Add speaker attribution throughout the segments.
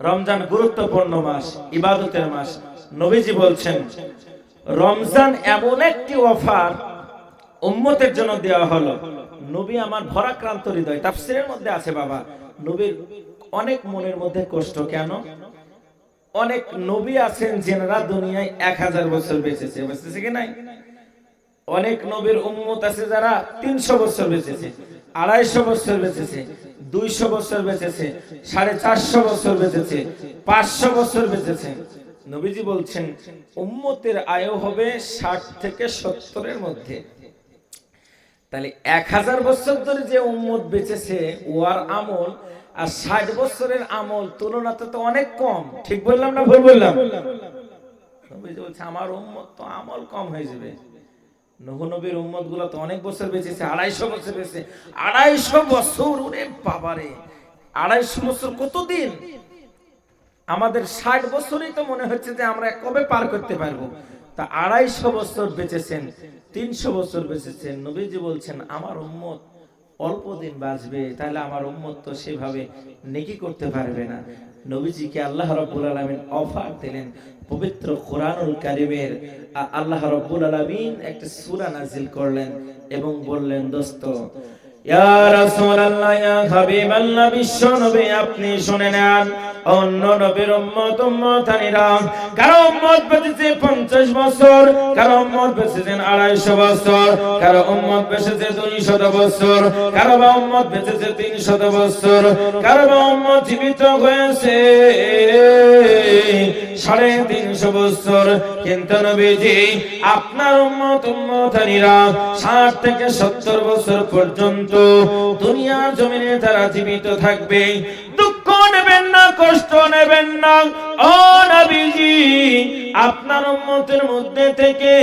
Speaker 1: রমজান গুরুত্বপূর্ণ মাস, ইবাদতের মাস। নবীজি বলছেন, রমজান এমন একটি অফার উম্মতের জন্য দেওয়া হলো। নবী আমার ভরাক্রান্ত হৃদয়। তাফসিরের মধ্যে আছে বাবা, নবীর অনেক মনের মধ্যে কষ্ট। কেন? অনেক নবী আছেন যেনারা দুনিয়ায় এক হাজার বছর বেঁচেছে। বেঁচেছে কি নাই? অনেক নবীর উম্মত আছে যারা তিনশো বছর বেঁচেছে, আড়াইশো বছর বেঁচেছে। দুইশো বছর বেঁচেছে, সাড়ে চারশো বছর বেঁচেছে, পাঁচশো বছর বেঁচেছে। নবীজি বলছেন, উম্মতের আয়ু হবে ষাট থেকে সত্তরের মধ্যে। তাহলে এক হাজার বছর ধরে যে উম্মত বেঁচেছে ওয়ার আমল আর ষাট বছরের আমল তুলনাতে তো অনেক কম। ঠিক বললাম না ভুল বললাম? বলছে, আমার উম্মত তো আমল কম হয়ে যাবে। নবী নবীর উম্মতগুলো তো অনেক বছর বেঁচেছে, আড়াইশো বছর বেঁচেছে। আড়াইশো বছর, ওরে বাবারে। আড়াইশো বছর কতদিন? আমাদের ষাট বছরই তো মনে হচ্ছে যে আমরা কবে পার করতে পারব। তা আড়াইশো বছর বেঁচেছেন, তিনশো বছর বেঁচেছেন। নবীজি বলছেন, আমার উম্মত অল্প দিন বাঁচবে, তাহলে আমার উম্মত তো সেভাবে নেকি করতে পারবে না। নবীজিকে আল্লাহ রব্বুল আলমিন অফার দিলেন পবিত্র কোরআনুল কারিমের আল্লাহ রব্বুল আলমিন একটা সূরা নাজিল করলেন এবং বললেন, দোস্ত, ইয়া রাসূলুল্লাহ, ইয়া হাবিবাল্লাহ, বিশ্ব নবী, আপনি শুনে নেন অন্য নবীর উম্মত উম্মতানিরা। কারও উম্মত বেঁচেছে 50 বছর, কারও উম্মত বেঁচেছেন 250 বছর, কারও উম্মত বেঁচেছে 200 বছর, কারও বা উম্মত বেঁচেছে 300 বছর, কারও বা উম্মত জীবিত হয়েছে সাড়ে তিনশো বছর। কিন্তু নবীজি, আপনার উম্মত উম্মতানিরা ষাট থেকে সত্তর বছর পর্যন্ত দুনিয়ার জমিনে তারা জীবিত থাকবে। দুঃখ নেবেন না, কষ্ট নেবেন না। ও নবীজি, আপনার উম্মতের মধ্যে থেকে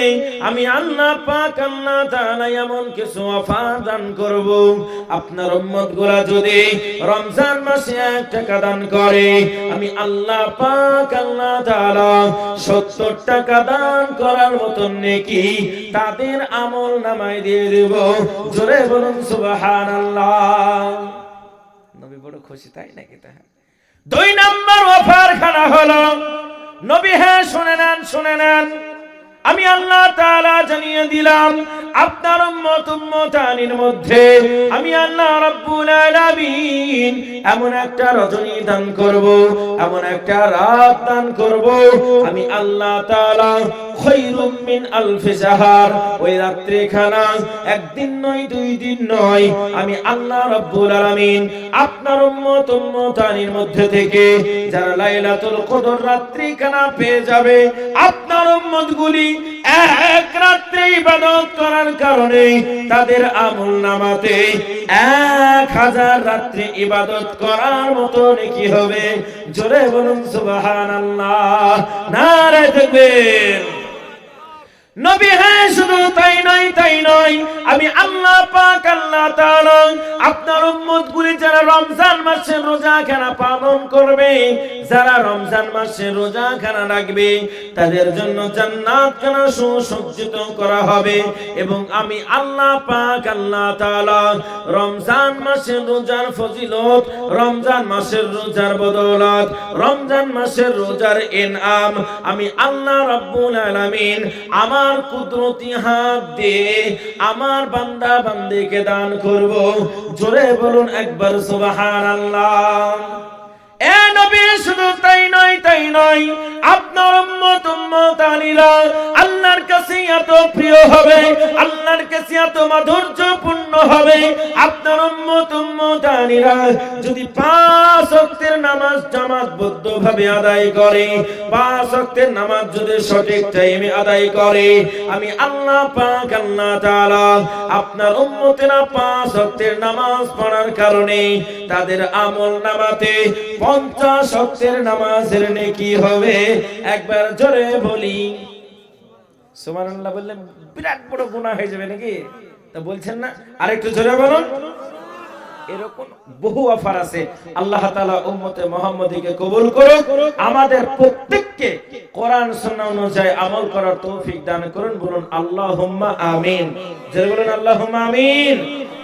Speaker 1: আমি আল্লাহ পাক, আল্লাহ তাআলা এমন কিছু অফার দান করব। আপনার উম্মতগুলা যদি রমজান মাসে এক টাকা দান করে, আমি আল্লাহ পাক, আল্লাহ তাআলা 70 টাকা দান করার মতন নেকি তাদের আমল নামায় দিয়ে দেব। জোরে বলুন, সুবহানাল্লাহ। নবী বড় খুশি, তাই নাকি তা দুই নম্বর অফার খানা হলো নবী হ্যাঁ শুনে নেন শুনে নেন। আমি আল্লাহ তাআলা জানিয়ে দিলাম, আপনার উম্মত উম্মতানির মধ্যে আমি আল্লাহ রাব্বুল আলামিন এমন একটা রজনী দান করব, এমন একটা রাত দান করব, আমি আল্লাহ তাআলা খৈরুম মিন আলফি শাহর ওই রাত্রে খানা একদিন নয়, দুই দিন নয়, আমি আল্লাহ রাব্বুল আলামিন আপনার উম্মত উম্মতানির মধ্যে থেকে যারা লাইলাতুল কদর রাত্রি খানা পেয়ে যাবে, আপনার উম্মতগুলি এক রাত্রে ইবাদত করার কারণে তাদের আমল নামাতে এক হাজার রাত্রি ইবাদত করার মতো কি হবে। জোরে বলুন আল্লাহ নারায়ে তাকবীর। নবী হ্যাঁ শুধু তাই নয় তাই নয়। আমি আল্লাহ পাক, আল্লাহ তাআলা আপনার উম্মত গুলি যারা রমজান মাসে রোজা খানা পালন করবে, যারা রমজান মাসে রোজা খানা রাখবে, তাদের জন্য জান্নাত খানা সুসজ্জিত করা হবে। এবং আমি আল্লাহ পাক, আল্লাহ তাআলা রমজান মাসের রোজার ফজিলত, রমজান মাসের রোজার বদৌলত, রমজান মাসের রোজার ইনআম আমি আল্লাহ রাব্বুল আলামিন আমার কুদরতি হাত দিয়ে আমার বান্দা বান্দিকে দান করব। জোরে বলুন একবার সুবহানাল্লাহ। নবী শুধু তাই নয় তাই নয়। আপনার উম্মত উম্মতানিরা আল্লাহর কাছে এত প্রিয় হবে, আল্লাহর কাছে এত মাধুর্যপূর্ণ হবে। আপনার উম্মত উম্মতানিরা যদি পাঁচ নামাজ আদায় করে, পাঁচ ওয়াক্তের নামাজ যদি সঠিক টাইমে আদায় করে, আমি আল্লাহ পাক, আল্লাহ তাআলা আপনার উম্মতেরা পাঁচ ওয়াক্তের নামাজ পড়ার কারণে তাদের আমল নামাতে পঞ্চাশ ওয়াক্তের নামাজের নেকি হবে। একবার জোরে বলি। বিরাট বড় হয়ে যাবে নাকি? তা বলছেন না জোরে বলুন। এরকম বহু অফার আছে। আল্লাহ উম্মতে কবুল আমাদের প্রত্যেককে কোরআন, সুন্নাহ অনুযায়ী আমল করার তৌফিক দান করুন, বলুন আল্লাহুম্মা আমিন। জোরে বলুন আমিন।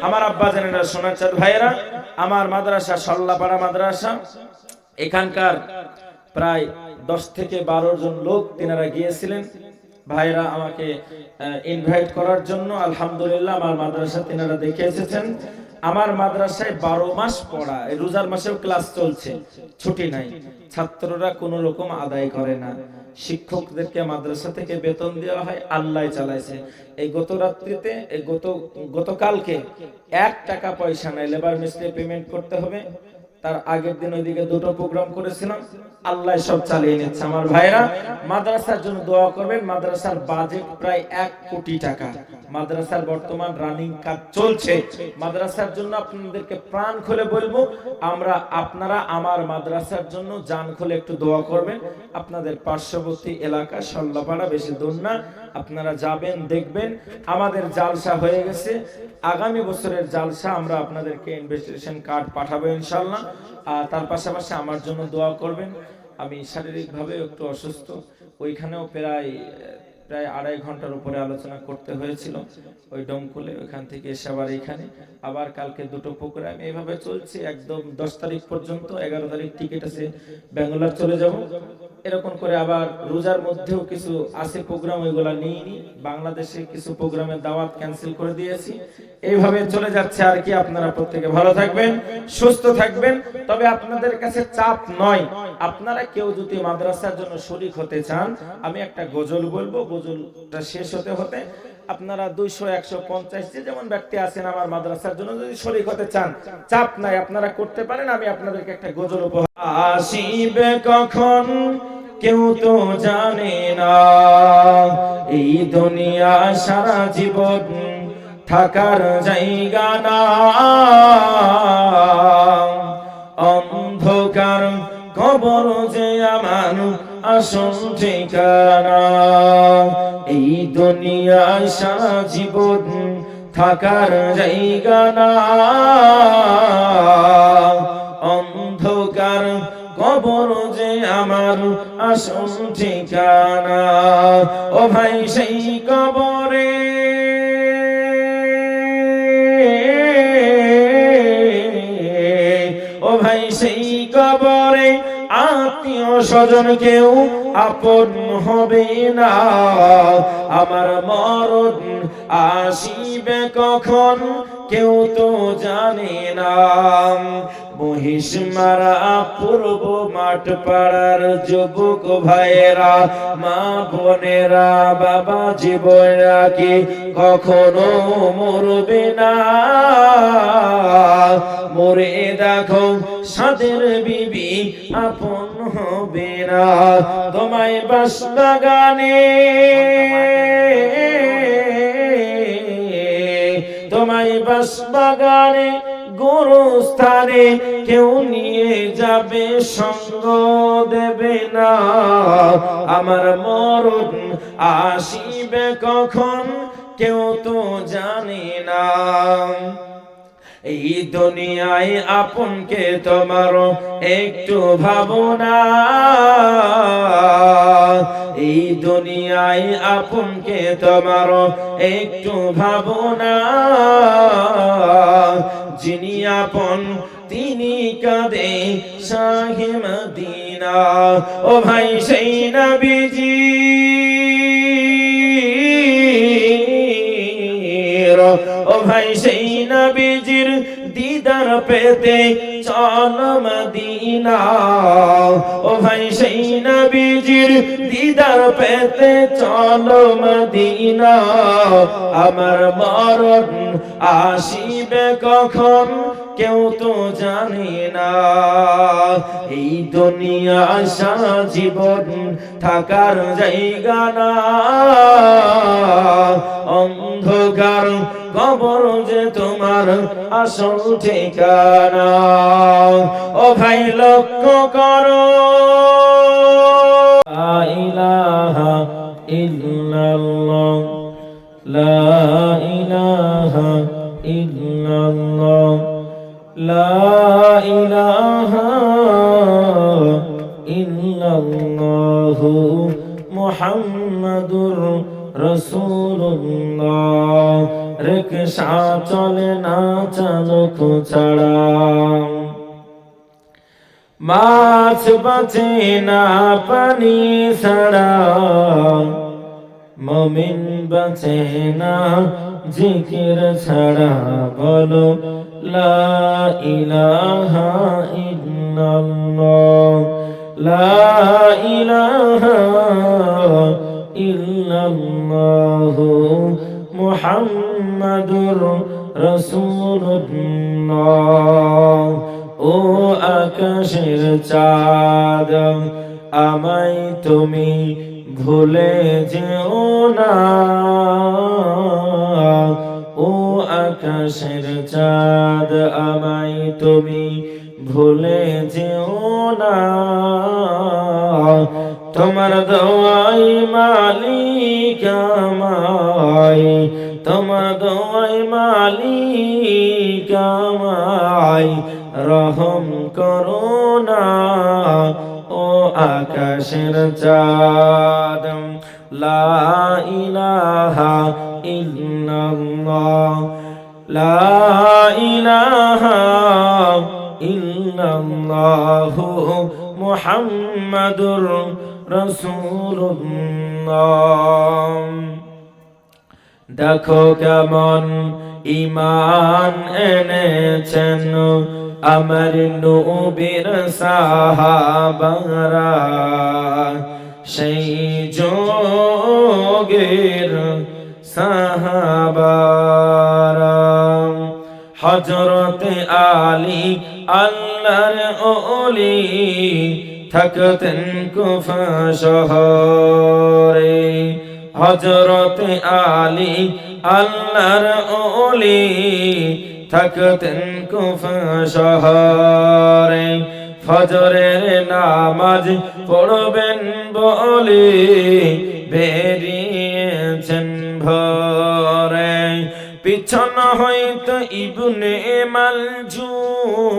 Speaker 1: আমার আব্বা জানেরা সোনার চাঁদ ভাইয়েরা, আমার মাদ্রাসা, সল্লাপাড়া মাদ্রাসা এখানকার প্রায় দশ থেকে বারো জন লোক তিনারা গিয়েছিলেন। ভাইরা আমাকে ইনভাইট করার জন্য আলহামদুলিল্লাহ আমার মাদ্রাসা তিনারা দেখে এসেছেন। আমার মাদ্রাসায় বারো মাস পড়া রোজার মাসেও ক্লাস চলছে, ছুটি নাই। ছাত্ররা কোনো রকম আদায় করে না। শিক্ষকদেরকে মাদ্রাসা থেকে বেতন দেওয়া হয়, আল্লাহ চালাইছে। এই গত রাত্রিতে, এই গত, গতকালকে এক টাকা পয়সা নাই লেবার মিস্ত্রি পেমেন্ট করতে হবে। তার আগের দিন ওইদিকে দুটো প্রোগ্রাম করেছিলাম। আল্লাহ সব চালিয়ে নিচ্ছে। আমার ভাইরা মাদ্রাসার জন্য দোয়া করবেন। মাদ্রাসার বাজেট প্রায় এক কোটি টাকা। মাদ্রাসার বর্তমান রানিং কাজ চলছে। মাদ্রাসার জন্য আপনাদেরকে প্রাণ খুলে বলব, আমরা আপনারা আমার মাদ্রাসার জন্য জান খুলে একটু দোয়া করবেন। আপনাদের পার্শ্ববর্তী এলাকা, সল্লাপাড়া বেশি দূর না। আপনারা যাবেন, দেখবেন, আমাদের জালসা হয়ে গেছে। আগামী বছরের জালসা আমরা আপনাদেরকে ইনভেস্টিগেশন কার্ড পাঠাবো ইনশাল্লাহ আর তার পাশাপাশি আমার জন্য দোয়া করবেন। আমি শারীরিকভাবে একটু অসুস্থ। ওইখানেও প্রায় প্রায় আড়াই ঘণ্টার উপরে আলোচনা করতে হয়েছিল। ওই ডমকুলে, ওইখান থেকে এসে আবার এখানে আবার কালকে দুটো প্রোগ্রাম এইভাবে চলছে। একদম দশ তারিখ পর্যন্ত, এগারো তারিখ টিকিট আছে। ব্যাঙ্গালোর চলে যাব। এরকম করে আবার রোজার মধ্যেও কিছু আছে প্রোগ্রাম ওইগুলা নিইনি বাংলাদেশে কিছু প্রোগ্রামের দাওয়াত ক্যান্সেল করে দিয়েছি। এইভাবে চলে যাচ্ছে আর কি। আপনারা প্রত্যেকে ভালো থাকবেন, সুস্থ থাকবেন। তবে আপনাদের কাছে চাপ নয়। আপনারা কেউ যদি মাদ্রাসার জন্য শরিক হতে চান, আমি একটা গজল বলব। গজলটা শেষ হতে হতে আপনারা দুইশো, একশো, পঞ্চাশ যে যেমন ব্যক্তি আছেন আমার মাদ্রাসার জন্য যদি শরিক হতে চান, চাপ নাই। আপনারা করতে পারেন, আমি আপনাদেরকে একটা গজল উপহার। আসিবে কখন? কেউ তো জানে না। এই দুনিয়া সারা জীবন থাকার জায়গা না। অন্ধকার কবর যে আমার আসল ঠিকানা। এই দুনিয়ায় সারা জীবন থাকার জায়গা না। অন্ধকার কবর যে আমার আসল ঠিকানা। ও ভাই সেই কবরে। ও ভাই সেই কবরে আত্মীয় স্বজন কেউ আপন হবে না। আমার মরণ আসিবে কখন কেউ তো জানে না। মহিষ মারা পূর্ব মাঠ পাড়ার যুবক ভাইয়েরা, মা বোনেরা, বাবা জীবনরা কি কখনো মরবে না? মরে দেখো সাদের বিবি আপন হবে না। তোমায় বাস বাগানে, তোমায় বাস বাগানে গোরস্থানে কেউ নিয়ে যাবে সঙ্গ দেবে না। আমার মরণ আসিবে কখন কেউ তো জানে না। এই দুনিয়ায় আপনকে তোমার একটু ভাবনা এই দুনিয়ায় আপনকে তোমার একটু ভাবনা যিনি আপন, তিনি কাঁদে শাহে মদিনা। ও ভাই, সেই নবীজি। ও ভাই, সেই নবীজির দিদার পেতে চল মদিনা। ও ভাই সেই নবীজির দিদার পেতে চল মদিনা। আমার মরণ আসিবে কখন? কেউ তো জানে না। এই দুনিয়া সারা জীবন থাকার জায়গা না। অন্ধকার কবর যে তোমার আসল ঠিকানা। ও ভাই লক্ষ্য করো। মাছ বাঁচে না পানি ছাড়া। মমিন বাঁচে না জিকির ছাড়া। বলো, লা ইলাহা ইল্লাল্লাহ। লা ইলাহা ইল্লাল্লাহ। মুহাম্মাদুর রাসূলুল্লাহ। ও আকাশের চাঁদ, আমায় তুমি ভুলে যেও না। ও আকাশের চাঁদ, আমায় তুমি ভুলে যেও না। তোমার দোয়াই মালিক আমায়, তোমার দোয়াই মালিক আমায়। রহম করো না, ও আকাশের চাঁদ। লা ইলাহা ইল্লাল্লাহ। লা ইলাহা ইল্লাল্লাহ মুহাম্মাদুর রাসূলুল্লাহ। দেখো কেমন ইমান এনেছেন আমার নবীর সাহাবারা সেই যোগের সাহাবারা। হজরতে আলী আল্লাহর ওলি থাকতেন কুফা শহরে। হজরতে আলী আল্লাহর ওলি থাকতেন কুফা শহরে। ফজরের নামাজ পড়বেন বলে বেরিয়েছেন ভরে পিছন হইতে ইবনে মালজুমা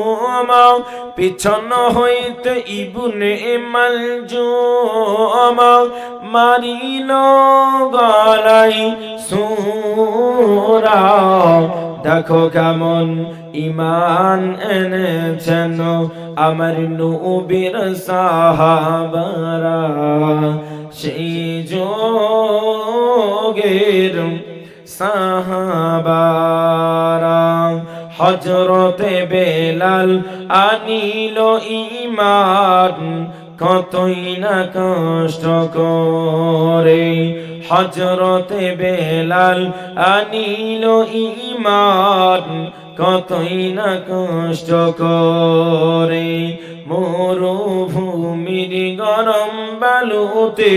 Speaker 1: পিছন হইতে ইবনে মালজুমা মারিল গলাই সুরা দেখো কেমন ইমান এনেছেন আমার নবীর সাহাবারা। সেই যোগের সাহাবারা হজরতে বেলাল আনিল ইমান কতই না কষ্ট করে। হজরতে বেলাল আনিল ইমান কতই না কষ্ট করে। মরুভূমির গরম বালুতে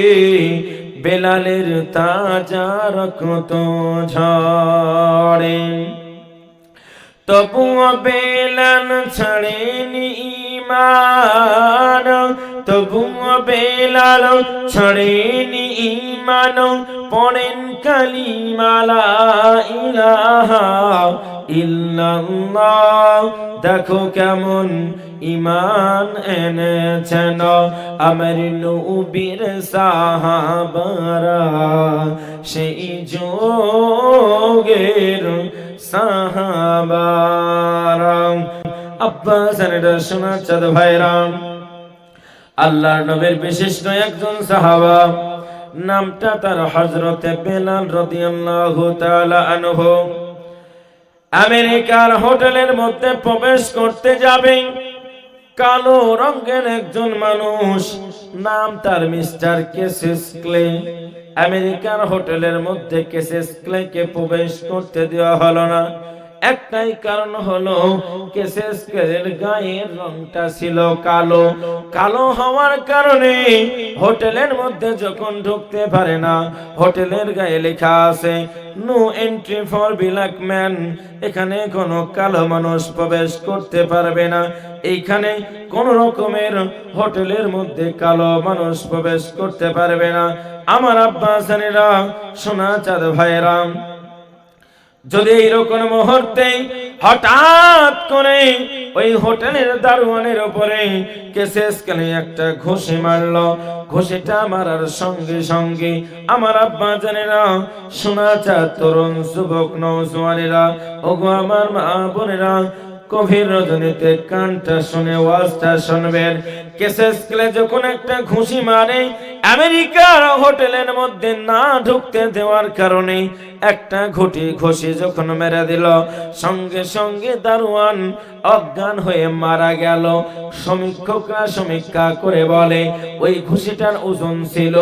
Speaker 1: বেলালের তাজা রক্ত ঝরে তবুও বেলাল ছাড়েনি ইমান তবুও বেলাল ছাড়েনি ইমান পড়েন কালিমালা ইলাহা ইল্লাল্লাহ। দেখো কেমন ইমান এনেছেন আমার নবীর সাহাবারা। সেই যোগের সাহাবারা। আব্বা সানেটা শোনা চাঁদ ভাইরাম আল্লাহর নবীর বিশিষ্ট একজন সাহাবা, নামটা তার হজরতে বেলাল রাদিয়াল্লাহু তাআলা আনহু। আমেরিকার হোটেলের মধ্যে প্রবেশ করতে যাবে। কালো রঙের একজন মানুষ, নাম তার মিস্টার কেসিস ক্লে। আমেরিকার হোটেলের মধ্যে কেসিস ক্লেকে প্রবেশ করতে দেওয়া হলো না। একটাই কারণ হলো কেসেস গায়ের রংটা ছিল কালো। কালো হওয়ার কারণে হোটেলের মধ্যে যখন ঢুকতে পারে না, হোটেলের গায়ে লেখা আছে no entry for black man এখানে কোনো কালো মানুষ প্রবেশ করতে পারবে না। এইখানে কোন রকমের হোটেলের মধ্যে কালো মানুষ প্রবেশ করতে পারবে না। আমার আব্বা জানেরা সোনা চাঁদ ভাইরাম যদি এইরকম মুহূর্তে হঠাৎ করে ওই হোটেলের দারোয়ানের উপরে কেসেস কালে একটা ঘুষি মারলো, ঘুষিটা মারার সঙ্গে সঙ্গে আমার আব্বা জানেরা শোনা চা তরুণ যুবক নৌজওয়ানেরা ওগো আমার মা বোনেরা, গভীর রজনীতে কানটা শুনে ওয়াজটা শুনবেন। কেসেস ক্লে যখন একটা ঘুষি মারে আমেরিকার হোটেলের মধ্যে না ঢুকতে দেওয়ার কারণে একটা ঘটি ঘষি যখন মেরে দিল, সঙ্গে সঙ্গে দারোয়ান অজ্ঞান হয়ে মারা গেল। সমীক্ষকরা সমীক্ষা করে বলে, ওই ঘুষিটার ওজন ছিল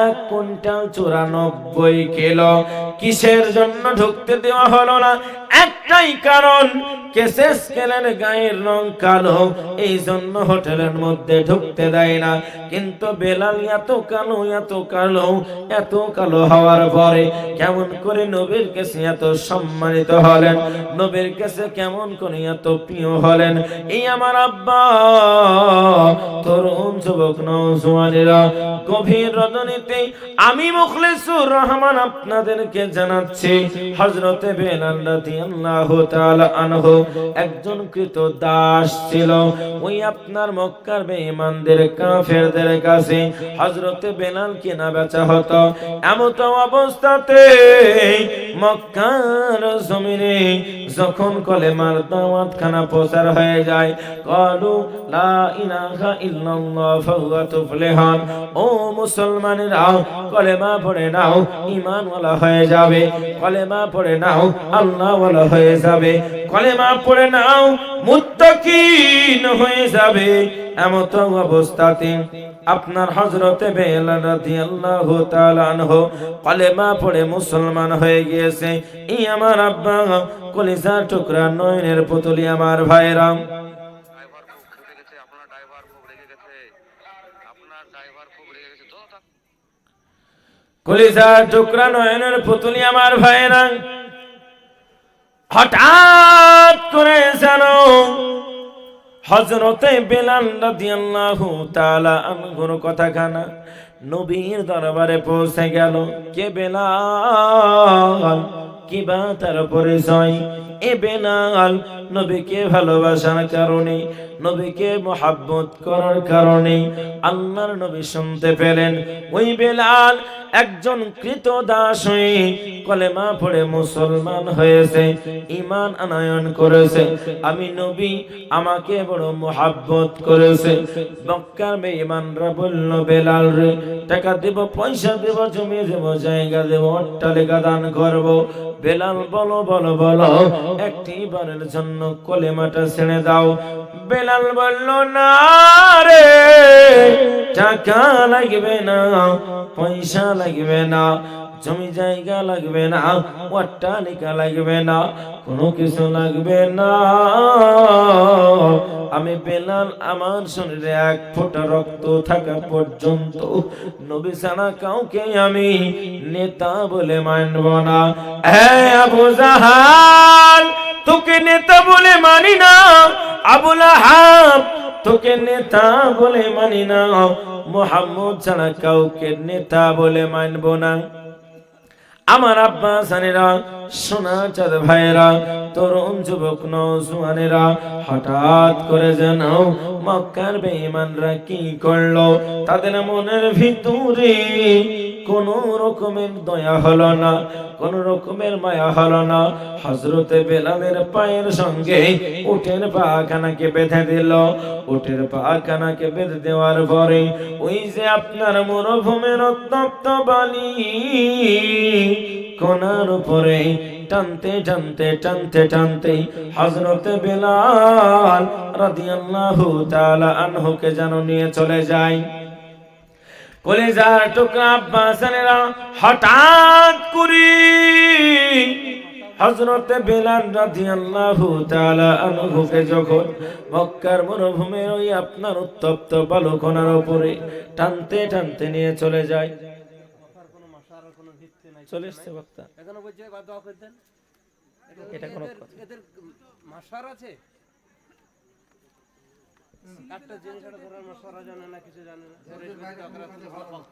Speaker 1: এক কুইন্টাল চুরানব্বই কিলো। কিসের জন্য ঢুকতে দেওয়া হলো না? একটাই কারণ কেসেস কেলের গায়ের রং কালো। এই জন্য হোটেলের মধ্যে ঢুকতে দেয় না। কিন্তু বেলাল এত কালো এত কালো এত কালো হওয়ার পরে কেমন করে নবীর কাছে এত সম্মানিত হলেন? নবীর কাছে কেমন করে এত প্রিয় হলেন? এই আমার আব্বা, তরুণ যুবক নৌজওয়ানেরা গভীর আমি মুখলিসুর রহমান আপনাদেরকে জানাচ্ছি, হযরতে বেলাল রাদিয়াল্লাহু তাআলা আনহু একজন কৃত দাস ছিল। ওই আপনার মক্কার বেঈমানদের, কাফেরদের কাছে হযরতে বেলাল কেনা বেচা হতো। এমত অবস্থাতে মক্কার জমিনে যখন কলেমার দাওয়াত খানা প্রচার হয়ে যায়, কলু লা ইলাহা ইল্লাল্লাহ তুফলিহান। ও মুসলমানেরা, কলেমা পড়ে নাও, ঈমানওয়ালা হয়ে যাবে। কলেমা পড়ে নাও, আল্লাহওয়ালা হয়ে যাবে। কলেমা পড়ে নাও মুত্তাকিন হয়ে যাবে এমত অবস্থাতে। আপনার হজরতে বেলাল রাদিয়াল্লাহু তাআলা আনহু কলেমা পড়ে মুসলমান হয়ে গিয়েছে। এই আমার আব্বা, কলিজার টুকরা, নয়নের পুতুলি আমার ভাইরা কলিজার টুকরা, নয়নের পুতুলি আমার ভাইরা হঠাৎ করে যেন হজরতে বেলাল রাদিয়াল্লাহু তাআলা আনহুর কথাখানা নবীর দরবারে পৌঁছে গেল। কে বেলাল? কি বা তার পরিচয়? এ বেলাল নবীকে ভালোবাসার কারণে নবীকে মোহাব্বত করার কারণে আল্লাহর নবী শুনতে পেলেন। ওই বেলাল একজন কৃত দাস হয়ে কলেমা পড়ে মুসলমান হয়েছে ইমান আনয়ন করেছে। আমি নবী আমাকে বড় মোহাব্বত করেছে। মক্কার বেঈমানরা বলল, বেলাল রে, টাকা দেব, পয়সা দেব, জমি দেব, জায়গা দেব, অট্টালিকা দান করব। বেলাল বলো বলো বলো, একটি বারের জন্য কলেমাটা ছেড়ে দাও। বেলাল বলল না রে টাকা লাগবে না পয়সা লাগবে না। জমি জায়গা লাগবে না অট্টালিকা লাগবে না, কোনো কিছু লাগবে না। আমি বেলাল আমার শরীরে এক ফোঁটা রক্ত থাকা পর্যন্ত। নবী ছাড়া কাউকে আমি নেতা বলে মানব না। এ আবু জাহাল, তোকে নেতা বলে মানি না। আবুল আহাব তোকে নেতা বলে মানি না। মোহাম্মদ ছাড়া কাউকে নেতা বলে মানব না। আমার আব্বা সানেরা সোনা চাঁদ ভাইরা তরুণ যুবক নজওয়ানেরা, হঠাৎ করে যেন মক্কার বেঈমানরা কি করল? তাদের মনের ভিতরে কোন রকমের দয়া হলো না, কোন রকমের মায়া হলো না। হজরতে বেলালের পায়ের সঙ্গে উটের পাখানাকে বেঁধে দিল। উটের পাখানাকে বেঁধে দেওয়ার পরে ওই যে আপনার মরুভূমির উত্তপ্ত বালি, কোনার উপরে টানতে টানতে টানতে টানতে হজরতে বেলাল রাদিয়াল্লাহু তাআলা আনহুকে যেন নিয়ে চলে যায়। কলেজার টুকরা আব্বাসানেরা হঠাৎ করি হযরতে বেলাল রাদিয়াল্লাহু তাআলা আনহুকে যখন মক্কার মরুভূমির ওই আপনার উত্তপ্ত বালুকণার উপরে টানতে টানতে নিয়ে চলে যায়। চলে এসছে বক্তা। এটা কোনো
Speaker 2: এদের মাসার আছে? একটা জিনিস একটা ধরার মাসারা জানে না কিছু জানে না।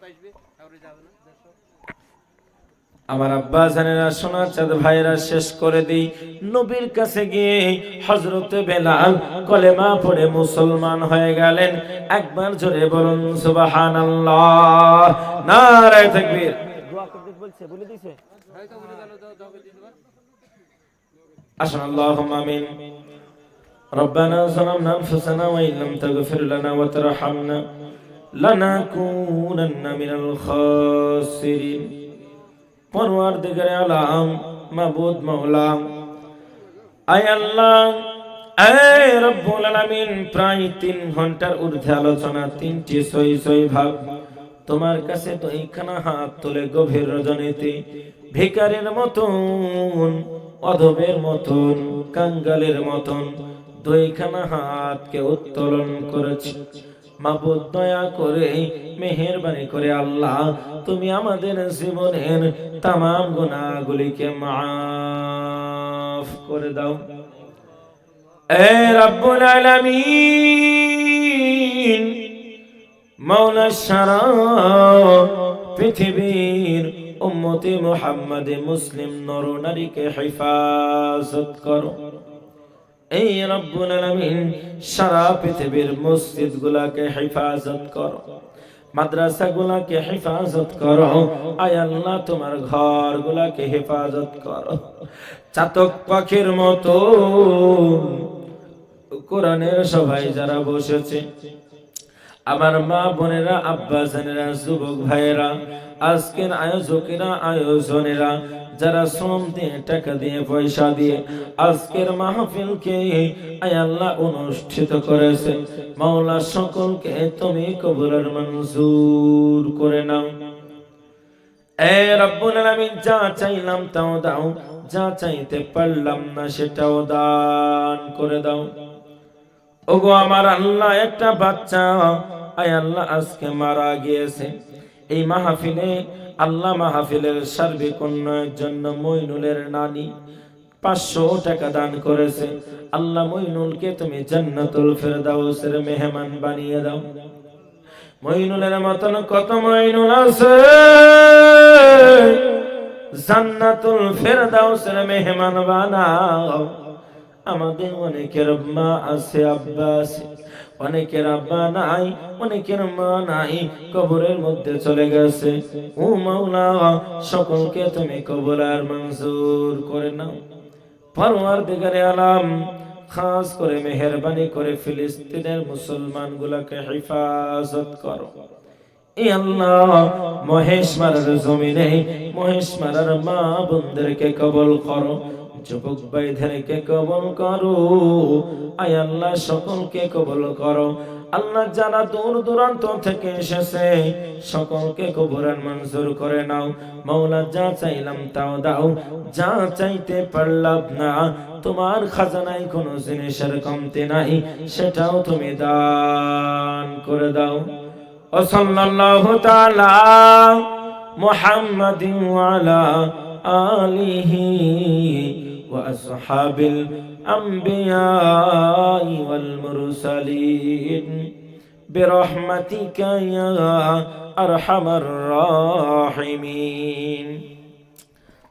Speaker 2: আসবে তারপরে যাবে না।
Speaker 1: আমার আব্বা জানেরা সোনার চাঁদ ভাইরা শেষ করে দিই নবীর কাছে গিয়ে। হজরত বেলাল কলেমা পড়ে মুসলমান হয়ে গেলেন। একবার জোরে বলুন সুবহানাল্লাহ। নারায়ে আসুন আল্লাহুম্মা আমিন। ربنا ظلمنا أنفسنا وإن لم تغفر لنا وترحمنا لنكونن من الخاسرين পরওয়ারদিগারে আলাম মাবুদ মাওলা আয় আল্লাহ আয় রব্বুল আলামিন প্রায় তিন ঘন্টার ঊর্ধ্বে আলোচনা তিনটি সই সই ভাব তোমার কাছে তো এইখানা হাত তুলে গভীর রজনীতে ভিকারের মতন অধবের মতন কাঙ্গালের মতন দুইখানা হাতকে উত্তোলন করেছি। মাবুদ দয়া করে, মেহেরবানি করে, আল্লাহ, তুমি আমাদের জীবনের তাম গুণাগুলিকে মাফ করে দাও। এ রব্বুল আলামিন মাওলা সারা পৃথিবীর উম্মতে মুহাম্মাদে মুসলিম নর নারীকে হেফাজত করো। এই রব্বুল আলামিন সারা পৃথিবীর মসজিদ গুলাকে হেফাজত করো মাদ্রাসা গুলাকে হেফাজত করো, আয় আল্লাহ তোমার ঘর গুলাকে হেফাজত করো। চাতক পাখির মতো কোরআনের সবাই যারা বসেছে আমার মা বোনেরা, আব্বা জানেরা, যুবক ভাইয়েরা, আজকের আয়োজকেরা, আয়োজনেরা, যারা শ্রম দিয়ে, টাকা দিয়ে, পয়সা দিয়ে আজকের মাহফিলকে আল্লাহ অনুষ্ঠিত করেছে। মাওলা সকলকে তুমি কবুলের মঞ্জুর করে নাও। এ রব্বুল আলামিন, যা চাইলাম তাও দাও, যা চাইতে পারলাম না সেটাও দান করে দাও। ওগো আমার আল্লাহ একটা বাচ্চা। আয় আল্লাহ আজকে মারা গিয়েছে। এই মাহফিলে, আল্লাহ মাহফিলের সার্বিক উন্নয়নের জন্য মইনুলের নানি পাঁচশো টাকা দান করেছে। আল্লাহ মইনুলকে তুমি জান্নাতুল ফেরদাউসের মেহমান বানিয়ে দাও। মইনুলের মতন কত মইনুল আছে? জান্নাতুল ফেরদাউসের মেহমান বানাও। আমাদের অনেকের মা আছে, আব্বা আছে। অনেকের আব্বা নাই, অনেকের মা নাই, কবরের মধ্যে চলে গেছে। ও মাওলা, সকলকে তুমি কবর আর মঞ্জুর করে নাও। পরওয়ার দিগারে আলাম, খাস করে মেহরবানি করে ফিলিস্তিনের মুসলমান গুলাকে হেফাজত করো। মহেশ মারার জমিনে, মহেশ মারার মা বোনদেরকে কবল করো। যুবক ভাইদেরকে কবল করো। আয় আল্লাহ, সকলকে কবল করো। আল্লাহ যারা দূর দূরান্ত থেকে এসেছে, সকলকে কবরান মঞ্জুর করে নাও। মৌলা যা চাইলাম তাও দাও। যা চাইতে পারলাম না, তোমার খাজানায় কোনো জিনিসের কমতি নাই, সেটাও তুমি দান করে দাও। ওসল্লাল্লাহু তাআলা মুহাম্মাদিন ওয়ালা আলিহি وأصحاب الأنبياء والمرسلين. برحمتك يا أرحم الراحمين.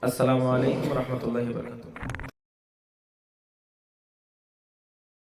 Speaker 1: السلام عليكم ورحمة الله وبركاته.